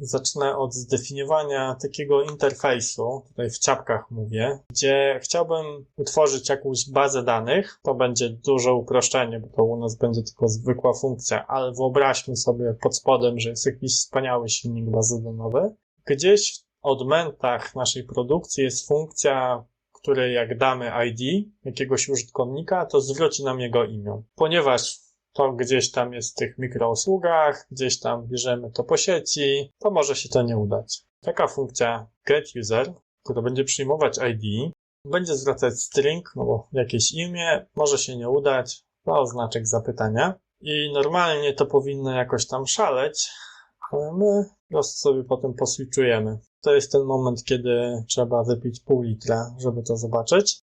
zacznę od zdefiniowania takiego interfejsu, tutaj w ciapkach mówię, gdzie chciałbym utworzyć jakąś bazę danych. To będzie duże uproszczenie, bo to u nas będzie tylko zwykła funkcja, ale wyobraźmy sobie pod spodem, że jest jakiś wspaniały silnik bazy danowej. Gdzieś w odmętach naszej produkcji jest funkcja, której jak damy ID jakiegoś użytkownika, to zwróci nam jego imię. Ponieważ to gdzieś tam jest w tych mikrousługach, gdzieś tam bierzemy to po sieci, to może się to nie udać. Taka funkcja getUser, która będzie przyjmować ID, będzie zwracać string, no bo jakieś imię, może się nie udać, to znaczek zapytania. I normalnie to powinno jakoś tam szaleć, ale my prostu sobie potem poswitchujemy. To jest ten moment, kiedy trzeba wypić pół litra, żeby to zobaczyć.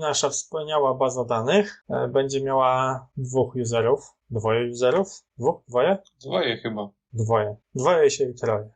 Nasza wspaniała baza danych e, będzie miała dwóch userów. Dwoje userów? Dwóch? Dwoje? Dwoje chyba. Dwoje. Dwoje się i troje.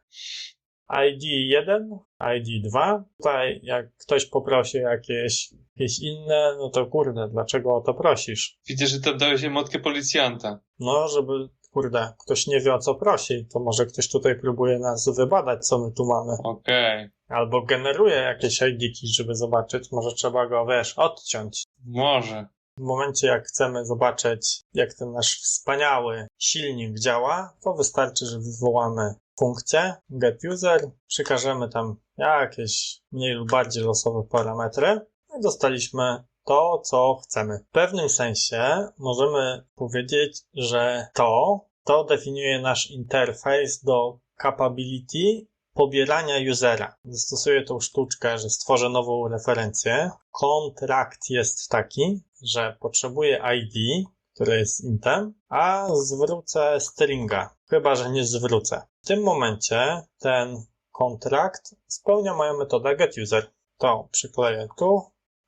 ID 1, ID 2. Tutaj jak ktoś poprosi jakieś, jakieś inne, no to kurde, dlaczego o to prosisz? Widzę, że tam dałeś emotkę policjanta. No, żeby, kurde, ktoś nie wie o co prosi, to może ktoś tutaj próbuje nas wybadać, co my tu mamy. Okej. Albo generuje jakieś ID-ki, żeby zobaczyć, może trzeba go, wiesz, odciąć. Może. W momencie, jak chcemy zobaczyć, jak ten nasz wspaniały silnik działa, to wystarczy, że wywołamy funkcję getUser, przekażemy tam jakieś mniej lub bardziej losowe parametry i dostaliśmy to, co chcemy. W pewnym sensie możemy powiedzieć, że to, to definiuje nasz interfejs do capability pobierania usera. Zastosuję tą sztuczkę, że stworzę nową referencję. Kontrakt jest taki, że potrzebuję ID, które jest intem, a zwrócę stringa. Chyba, że nie zwrócę. W tym momencie ten kontrakt spełnia moją metodę getUser. To przykleję tu,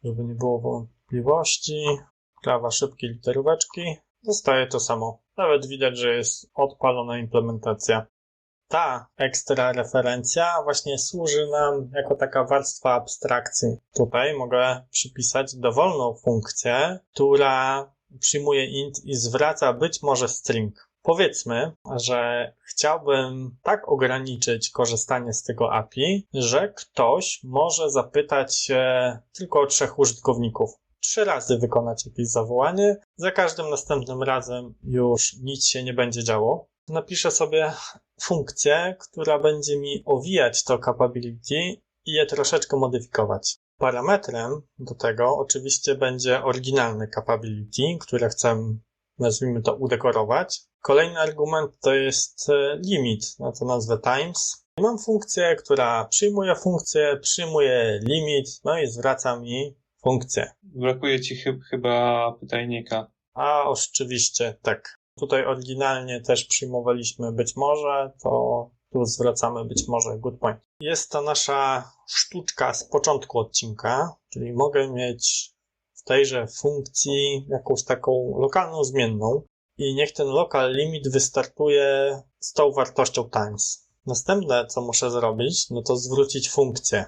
żeby nie było wątpliwości. Prawa szybkie literóweczki. Dostaję to samo. Nawet widać, że jest odpalona implementacja ta ekstra referencja właśnie służy nam jako taka warstwa abstrakcji. Tutaj mogę przypisać dowolną funkcję, która przyjmuje int i zwraca być może string. Powiedzmy, że chciałbym tak ograniczyć korzystanie z tego API, że ktoś może zapytać tylko o trzech użytkowników. Trzy razy wykonać jakieś zawołanie, za każdym następnym razem już nic się nie będzie działo. Napiszę sobie funkcję, która będzie mi owijać to capability i je troszeczkę modyfikować. Parametrem do tego oczywiście będzie oryginalny capability, które chcę, nazwijmy to, udekorować. Kolejny argument to jest e, limit, na to nazwę times. I mam funkcję, która przyjmuje funkcję, przyjmuje limit, no i zwraca mi funkcję. Brakuje ci chyb chyba pytajnika. A oczywiście, tak. Tutaj oryginalnie też przyjmowaliśmy być może, to tu zwracamy być może good point. Jest to nasza sztuczka z początku odcinka, czyli mogę mieć w tejże funkcji jakąś taką lokalną zmienną i niech ten local limit wystartuje z tą wartością times. Następne, co muszę zrobić, no to zwrócić funkcję.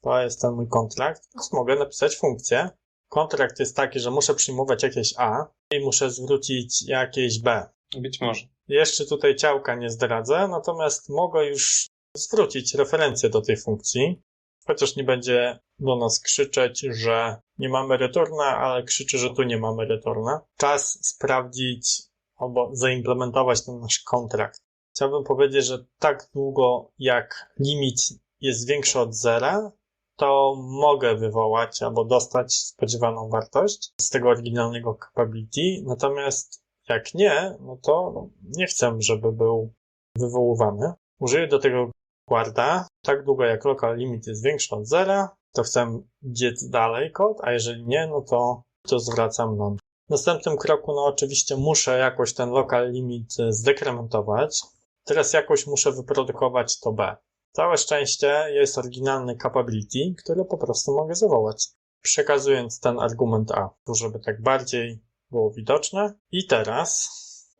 To jest ten mój kontrakt, więc mogę napisać funkcję. Kontrakt jest taki, że muszę przyjmować jakieś A i muszę zwrócić jakieś B. Być może. Jeszcze tutaj ciałka nie zdradzę, natomiast mogę już zwrócić referencję do tej funkcji, chociaż nie będzie do nas krzyczeć, że nie mamy returna, ale krzyczy, że tu nie mamy returna. Czas sprawdzić albo zaimplementować ten nasz kontrakt. Chciałbym powiedzieć, że tak długo jak limit jest większy od zera, to mogę wywołać albo dostać spodziewaną wartość z tego oryginalnego capability, natomiast jak nie, no to nie chcę, żeby był wywoływany. Użyję do tego guarda. Tak długo jak local limit jest większy od zera, to chcę dziec dalej kod, a jeżeli nie, no to, to zwracam non. W następnym kroku, no oczywiście muszę jakoś ten local limit zdekrementować. Teraz jakoś muszę wyprodukować to B. Całe szczęście jest oryginalny capability, który po prostu mogę zawołać. Przekazując ten argument A, żeby tak bardziej było widoczne. I teraz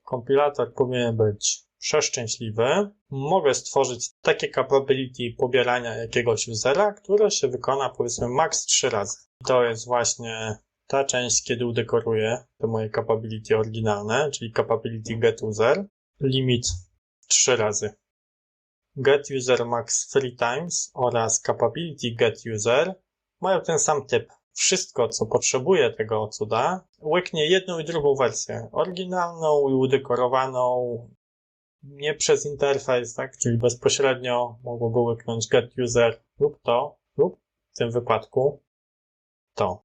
kompilator powinien być przeszczęśliwy. Mogę stworzyć takie capability pobierania jakiegoś usera, które się wykona powiedzmy max 3 razy. I to jest właśnie ta część, kiedy udekoruję te moje capability oryginalne, czyli capability get user, limit 3 razy. getUserMaxFreeTimes oraz capability getUser mają ten sam typ. Wszystko, co potrzebuje tego cuda, łyknie jedną i drugą wersję. Oryginalną i udekorowaną nie przez interfejs, tak? Czyli bezpośrednio mogłoby łyknąć getUser lub to, lub w tym wypadku to.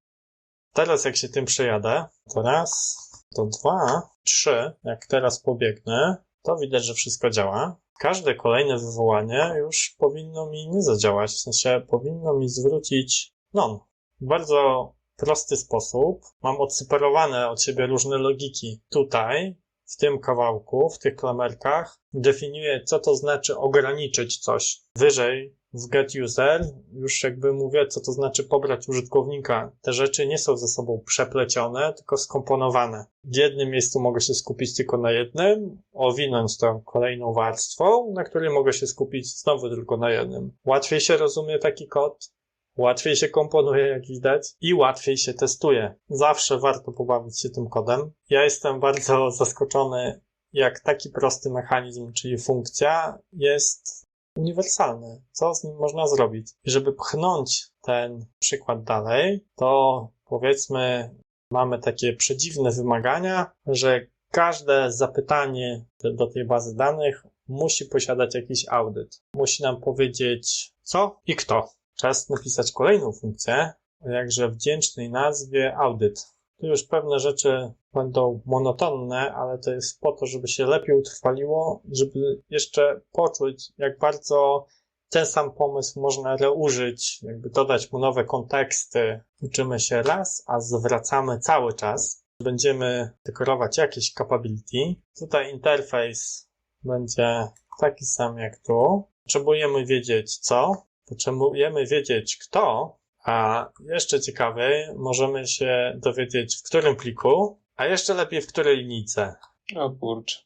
Teraz jak się tym przejadę, to raz, to dwa, trzy, jak teraz pobiegnę, to widać, że wszystko działa. Każde kolejne wywołanie już powinno mi nie zadziałać, w sensie powinno mi zwrócić non. W bardzo prosty sposób mam odseparowane od siebie różne logiki. Tutaj, w tym kawałku, w tych klamerkach, definiuję, co to znaczy ograniczyć coś. Wyżej w getUser już jakby mówię, co to znaczy pobrać użytkownika. Te rzeczy nie są ze sobą przeplecione, tylko skomponowane. W jednym miejscu mogę się skupić tylko na jednym, owinąć to kolejną warstwą, na której mogę się skupić znowu tylko na jednym. Łatwiej się rozumie taki kod, łatwiej się komponuje, jak widać, i łatwiej się testuje. Zawsze warto pobawić się tym kodem. Ja jestem bardzo zaskoczony, jak taki prosty mechanizm, czyli funkcja, jest uniwersalny. Co z nim można zrobić? Żeby pchnąć ten przykład dalej, to powiedzmy, mamy takie przedziwne wymagania, że każde zapytanie do tej bazy danych musi posiadać jakiś audyt. Musi nam powiedzieć co i kto. Czas napisać kolejną funkcję o jakże wdzięcznej nazwie audyt. Tu już pewne rzeczy będą monotonne, ale to jest po to, żeby się lepiej utrwaliło, żeby jeszcze poczuć, jak bardzo ten sam pomysł można reużyć, jakby dodać mu nowe konteksty. Uczymy się raz, a zwracamy cały czas. Będziemy dekorować jakieś capability. Tutaj interfejs będzie taki sam jak tu. Potrzebujemy wiedzieć co, potrzebujemy wiedzieć kto, a jeszcze ciekawiej, możemy się dowiedzieć w którym pliku, a jeszcze lepiej w której linijce. O kurczę.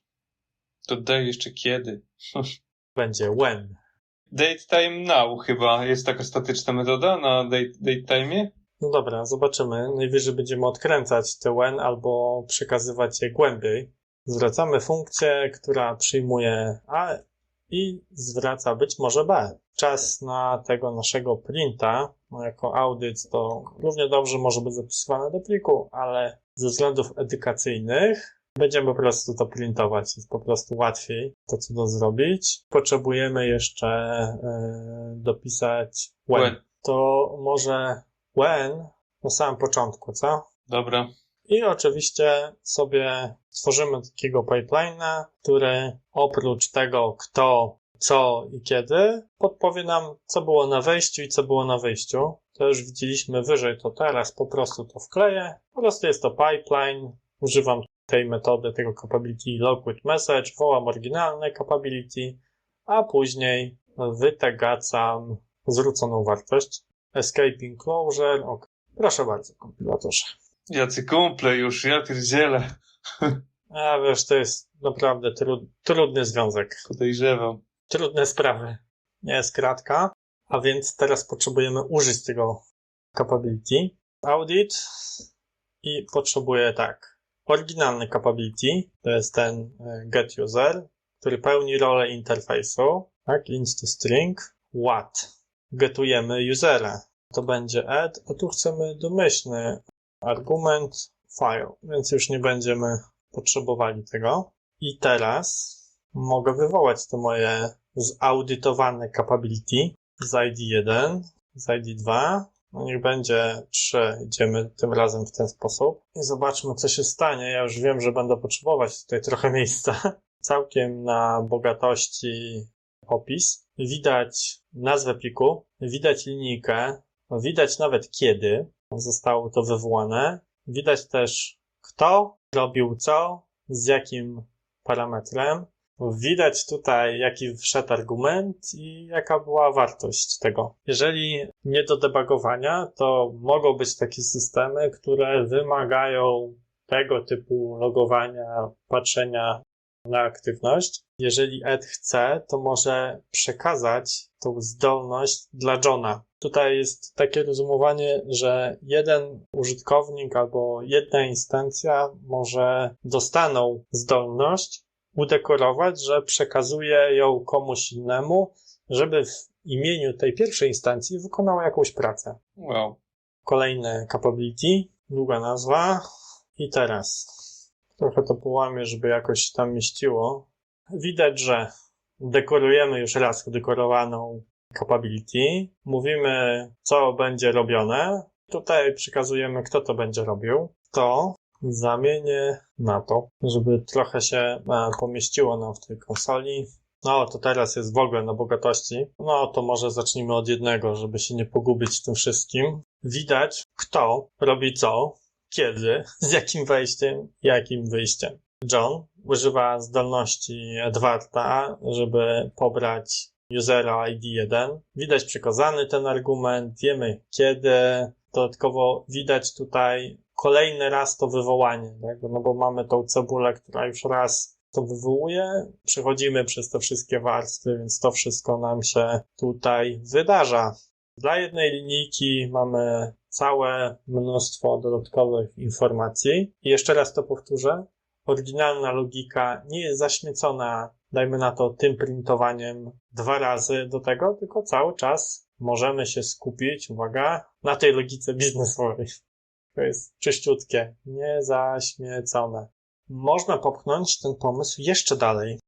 Dodaj jeszcze kiedy. Będzie when. Date time now chyba jest taka statyczna metoda na date, date time'ie? No dobra, zobaczymy. Najwyżej będziemy odkręcać te when albo przekazywać je głębiej. Zwracamy funkcję, która przyjmuje A i zwraca być może B. Czas na tego naszego printa, no jako audyt, to równie dobrze może być zapisywane do pliku, ale ze względów edukacyjnych będziemy po prostu to printować. Jest po prostu łatwiej to cudo zrobić. Potrzebujemy jeszcze e, dopisać when. When. To może when na samym początku, co? Dobra. I oczywiście sobie stworzymy takiego pipeline'a, który oprócz tego, kto, co i kiedy, podpowie nam, co było na wejściu i co było na wyjściu. To już widzieliśmy wyżej, to teraz po prostu to wkleję. Po prostu jest to pipeline. Używam tej metody, tego capability log with message, wołam oryginalne capability, a później wytagacam zwróconą wartość. Escaping closure, ok. Proszę bardzo, kompilatorze. Jacy kumple już, ja pierdzielę. A wiesz, to jest naprawdę tru, trudny związek. Podejrzewam. Trudne sprawy. Nie jest kratka. A więc teraz potrzebujemy użyć tego capability. Audit i potrzebuję tak. Oryginalny capability to jest ten e, get user, który pełni rolę interfejsu. Tak, int to string. What. Getujemy usera. To będzie add, a tu chcemy domyślny argument file, więc już nie będziemy potrzebowali tego. I teraz mogę wywołać to moje zaudytowane capability z ID1, z ID2. No niech będzie 3. Idziemy tym razem w ten sposób. I zobaczmy, co się stanie. Ja już wiem, że będę potrzebować tutaj trochę miejsca. Całkiem na bogatości opis. Widać nazwę pliku, widać linijkę, widać nawet kiedy zostało to wywołane. Widać też kto robił co, z jakim parametrem. Widać tutaj, jaki wszedł argument i jaka była wartość tego. Jeżeli nie do debugowania, to mogą być takie systemy, które wymagają tego typu logowania, patrzenia na aktywność. Jeżeli Ed chce, to może przekazać tą zdolność dla Johna. Tutaj jest takie rozumowanie, że jeden użytkownik albo jedna instancja może dostaną zdolność udekorować, że przekazuje ją komuś innemu, żeby w imieniu tej pierwszej instancji wykonała jakąś pracę. Wow. Kolejne capability, długa nazwa. I teraz trochę to połamię, żeby jakoś tam mieściło. Widać, że dekorujemy już raz dekorowaną capability. Mówimy, co będzie robione. Tutaj przykazujemy, kto to będzie robił. To zamienię na to, żeby trochę się e, pomieściło nam w tej konsoli. No, to teraz jest w ogóle na bogatości. No, to może zacznijmy od jednego, żeby się nie pogubić w tym wszystkim. Widać, kto robi co, kiedy, z jakim wejściem, jakim wyjściem. John używa zdolności Edwarda, żeby pobrać usera ID 1. Widać przekazany ten argument, wiemy kiedy. Dodatkowo widać tutaj kolejny raz to wywołanie, tak? no bo mamy tą cebulę, która już raz to wywołuje, przechodzimy przez te wszystkie warstwy, więc to wszystko nam się tutaj wydarza. Dla jednej linijki mamy całe mnóstwo dodatkowych informacji. I jeszcze raz to powtórzę. Oryginalna logika nie jest zaśmiecona, dajmy na to, tym printowaniem dwa razy do tego, tylko cały czas możemy się skupić, uwaga, na tej logice biznesowej. To jest czyściutkie, niezaśmiecone. Można popchnąć ten pomysł jeszcze dalej.